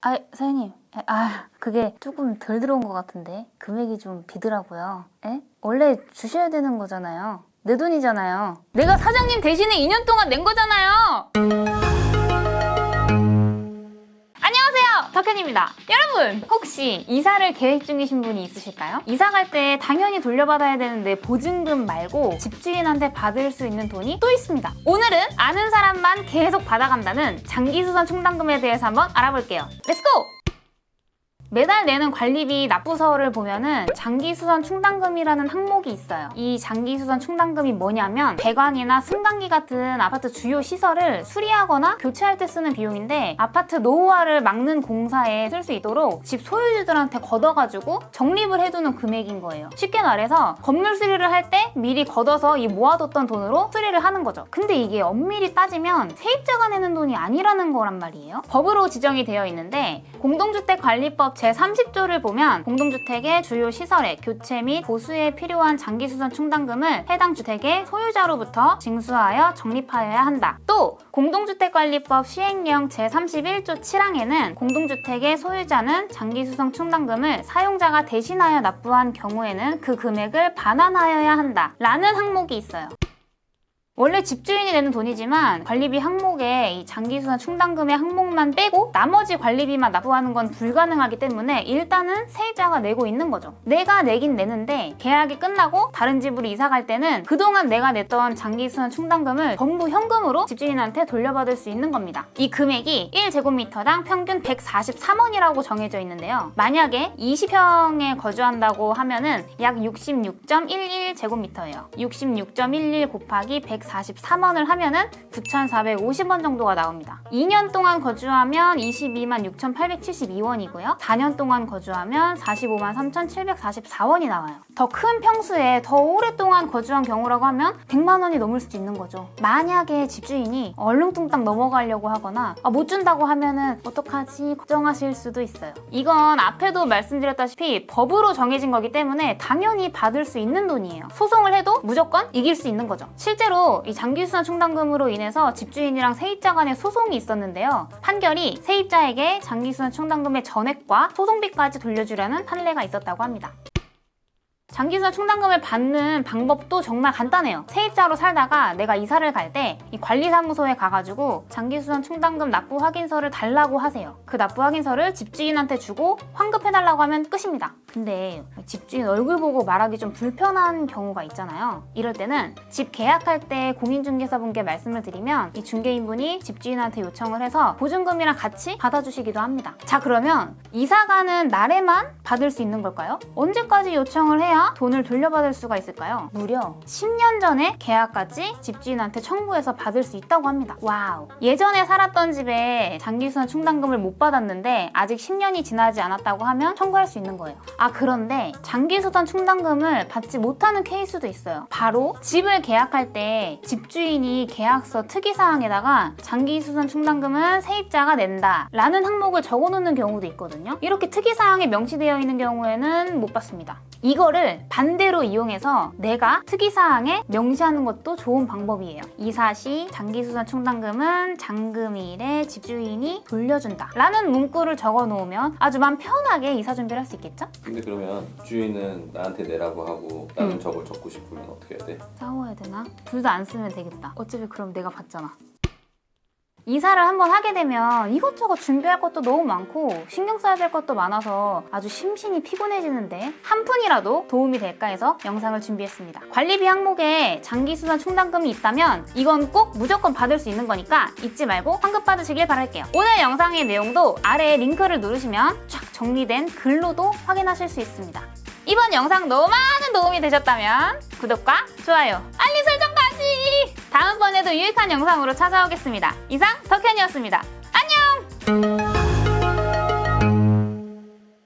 아, 사장님. 아, 그게 조금 덜 들어온 것 같은데. 금액이 좀 비더라고요. 에? 원래 주셔야 되는 거잖아요. 내 돈이잖아요. 내가 사장님 대신에 2년 동안 낸 거잖아요. 덕현입니다. 여러분, 혹시 이사를 계획 중이신 분이 있으실까요? 이사 갈 때 당연히 돌려받아야 되는데 보증금 말고 집주인한테 받을 수 있는 돈이 또 있습니다. 오늘은 아는 사람만 계속 받아간다는 장기수선 충당금에 대해서 한번 알아볼게요. 렛츠고! 매달 내는 관리비 납부서를 보면은 장기수선 충당금이라는 항목이 있어요. 이 장기수선 충당금이 뭐냐면 배관이나 승강기 같은 아파트 주요 시설을 수리하거나 교체할 때 쓰는 비용인데 아파트 노후화를 막는 공사에 쓸 수 있도록 집 소유주들한테 걷어가지고 적립을 해두는 금액인 거예요. 쉽게 말해서 건물 수리를 할 때 미리 걷어서 이 모아뒀던 돈으로 수리를 하는 거죠. 근데 이게 엄밀히 따지면 세입자가 내는 돈이 아니라는 거란 말이에요. 법으로 지정이 되어 있는데 공동주택관리법 제30조를 보면 공동주택의 주요 시설의 교체 및 보수에 필요한 장기수선 충당금을 해당 주택의 소유자로부터 징수하여 적립하여야 한다. 또 공동주택관리법 시행령 제31조 7항에는 공동주택의 소유자는 장기수선 충당금을 사용자가 대신하여 납부한 경우에는 그 금액을 반환하여야 한다. 라는 항목이 있어요. 원래 집주인이 내는 돈이지만 관리비 항목에 이 장기수선 충당금의 항목만 빼고 나머지 관리비만 납부하는 건 불가능하기 때문에 일단은 세입자가 내고 있는 거죠. 내가 내긴 내는데 계약이 끝나고 다른 집으로 이사 갈 때는 그동안 내가 냈던 장기수선 충당금을 전부 현금으로 집주인한테 돌려받을 수 있는 겁니다. 이 금액이 1제곱미터당 평균 143원이라고 정해져 있는데요. 만약에 20평에 거주한다고 하면은 약 66.11제곱미터예요. 66.11 곱하기 143원을 하면은 9,450원 정도가 나옵니다. 2년 동안 거주하면 22만 6,872원이고요. 4년 동안 거주하면 45만 3,744원이 나와요. 더 큰 평수에 더 오랫동안 거주한 경우라고 하면 100만 원이 넘을 수도 있는 거죠. 만약에 집주인이 얼렁뚱땅 넘어가려고 하거나 아, 못 준다고 하면은 어떡하지 걱정하실 수도 있어요. 이건 앞에도 말씀드렸다시피 법으로 정해진 거기 때문에 당연히 받을 수 있는 돈이에요. 소송을 해도 무조건 이길 수 있는 거죠. 실제로 이 장기수선 충당금으로 인해서 집주인이랑 세입자 간의 소송이 있었는데요. 판결이 세입자에게 장기수선 충당금의 전액과 소송비까지 돌려주려는 판례가 있었다고 합니다. 장기수선 충당금을 받는 방법도 정말 간단해요. 세입자로 살다가 내가 이사를 갈 때 이 관리사무소에 가가지고 장기수선 충당금 납부 확인서를 달라고 하세요. 그 납부 확인서를 집주인한테 주고 환급해달라고 하면 끝입니다. 근데 집주인 얼굴 보고 말하기 좀 불편한 경우가 있잖아요. 이럴 때는 집 계약할 때 공인중개사분께 말씀을 드리면 이 중개인분이 집주인한테 요청을 해서 보증금이랑 같이 받아주시기도 합니다. 자 그러면 이사 가는 날에만 받을 수 있는 걸까요? 언제까지 요청을 해야 돈을 돌려받을 수가 있을까요? 무려 10년 전에 계약까지 집주인한테 청구해서 받을 수 있다고 합니다. 와우. 예전에 살았던 집에 장기수선 충당금을 못 받았는데 아직 10년이 지나지 않았다고 하면 청구할 수 있는 거예요. 아 그런데 장기수선 충당금을 받지 못하는 케이스도 있어요. 바로 집을 계약할 때 집주인이 계약서 특이사항에다가 장기수선 충당금은 세입자가 낸다 라는 항목을 적어놓는 경우도 있거든요. 이렇게 특이사항에 명시되어 있는 경우에는 못 받습니다. 이거를 반대로 이용해서 내가 특이사항에 명시하는 것도 좋은 방법이에요. 이사 시 장기수선 충당금은 잔금일에 집주인이 돌려준다 라는 문구를 적어 놓으면 아주 맘 편하게 이사 준비를 할 수 있겠죠? 근데 그러면 주인은 나한테 내라고 하고 나는 음. 저걸 적고 싶으면 어떻게 해야 돼? 싸워야 되나? 둘 다 안 쓰면 되겠다. 어차피 그럼 내가 받잖아. 이사를 한번 하게 되면 이것저것 준비할 것도 너무 많고 신경 써야 될 것도 많아서 아주 심신이 피곤해지는데 한 푼이라도 도움이 될까 해서 영상을 준비했습니다. 관리비 항목에 장기수선 충당금이 있다면 이건 꼭 무조건 받을 수 있는 거니까 잊지 말고 환급 받으시길 바랄게요. 오늘 영상의 내용도 아래 링크를 누르시면 쫙 정리된 글로도 확인하실 수 있습니다. 이번 영상도 많은 도움이 되셨다면 구독과 좋아요, 알림 설정까지! 다음번에도 유익한 영상으로 찾아오겠습니다. 이상 덕현이었습니다.